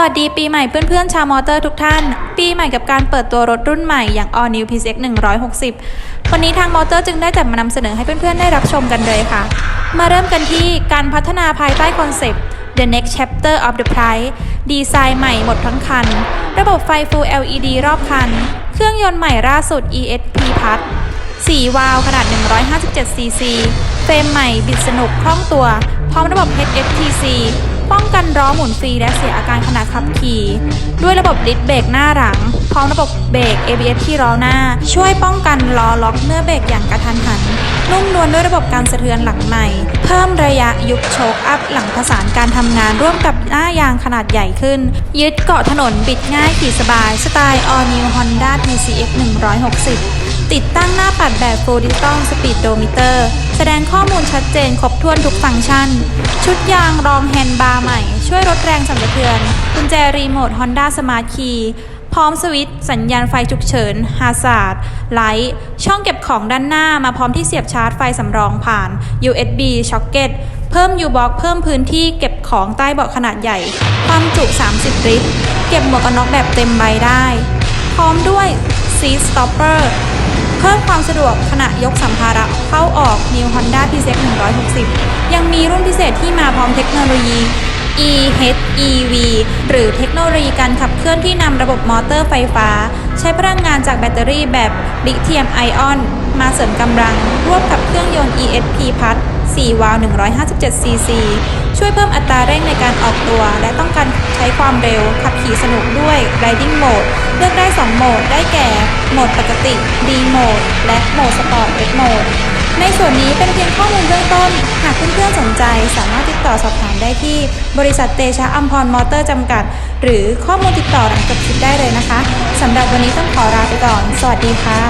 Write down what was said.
วัสดีปีใหม่เพื่อนๆชาวมอเตอร์ทุกท่าน ปีใหม่กับการเปิดตัวรถรุ่นใหม่อย่าง All New PCX 160 วันนี้ทางมอเตอร์จึงได้จัดมานำเสนอให้เพื่อนๆได้รับชมกันเลยค่ะ มาเริ่มกันที่การพัฒนาภายใต้คอนเซปต์ The Next Chapter of the Price ดีไซน์ใหม่หมดทั้งคัน ระบบไฟ Full LED รอบคัน เครื่องยนต์ใหม่ล่าสุด ESP Plus 4วาล์วขนาด 157ซีซีเฟรมใหม่บิดสนุกคล่องตัว พร้อมระบบ HFTC ป้องกันล้อหมุนฟรีและเสียอาการขณะขับขี่ ด้วยระบบดิสเบรกหน้าหลัง พร้อมระบบเบรก ABS ที่ล้อหน้า ช่วยป้องกันล้อล็อกเมื่อเบรกอย่างกระทันหัน นุ่มนวลด้วยระบบการสะเทือนหลังใหม่ พิ่มระยะยุบโชคอัพหลังผสานการทำงานร่วมกับหน้ายางขนาดใหญ่ขึ้น ยึดเกาะถนนบิดง่ายขี่สบาย สไตล์ All New Honda PCX 160 ติดตั้งหน้าปัดแบบ Full Digital Speedometer แสดงข้อมูลชัดเจนครบถ้วนทุกฟังก์ชัน ชุดยางรองแฮนด์บาร์ใหม่ ช่วยลดแรงสั่นสะเทือน กุญแจรีโมท Honda Smart Key พร้อมสวิตช์สัญญาณไฟฉุกเฉินฮาซาร์ดไลท์ช่องเก็บของด้านหน้ามาพร้อมที่เสียบชาร์จไฟสำรองผ่าน USB Socket เพิ่ม U-Box เพิ่มพื้นที่เก็บของใต้เบาะขนาดใหญ่ ความจุ 30 ลิตร เก็บหมวกกันน็อกแบบเต็มใบได้ พร้อมด้วย Seat Stopper เพิ่มความสะดวกขณะยกสัมภาระเข้าออก New Honda PCX 160 ยังมีรุ่นพิเศษที่มาพร้อมเทคโนโลยี EHEV หรือเทคโนโลยีการขับเคลื่อนที่นำระบบมอเตอร์ไฟฟ้า ใช้พลังงานจากแบตเตอรี่แบบลิเธียมไอออน มาเสริมกำลัง ร่วมกับเครื่องยนต์ ESP Plus 4วาล์ว157ซีซีช่วยเพิ่มอัตราเร่งในการออกตัว และต้องการใช้ความเร็ว ขับขี่สนุกด้วย Riding Mode เลือกได้ 2 โหมด ได้แก่ โหมดปกติ D Mode และโหมดสปอร์ต S Mode ในส่วนนี้เป็นเพียงข้อมูลเบื้องต้น หากเพื่อนๆ ต่อสอบถามได้ที่บริษัทเตชะอัมพรมอเตอร์จำกัด หรือข้อมูลติดต่อหลังจบคลิปได้เลยนะคะสำหรับวันนี้ต้องขอลาไปก่อน สวัสดีค่ะ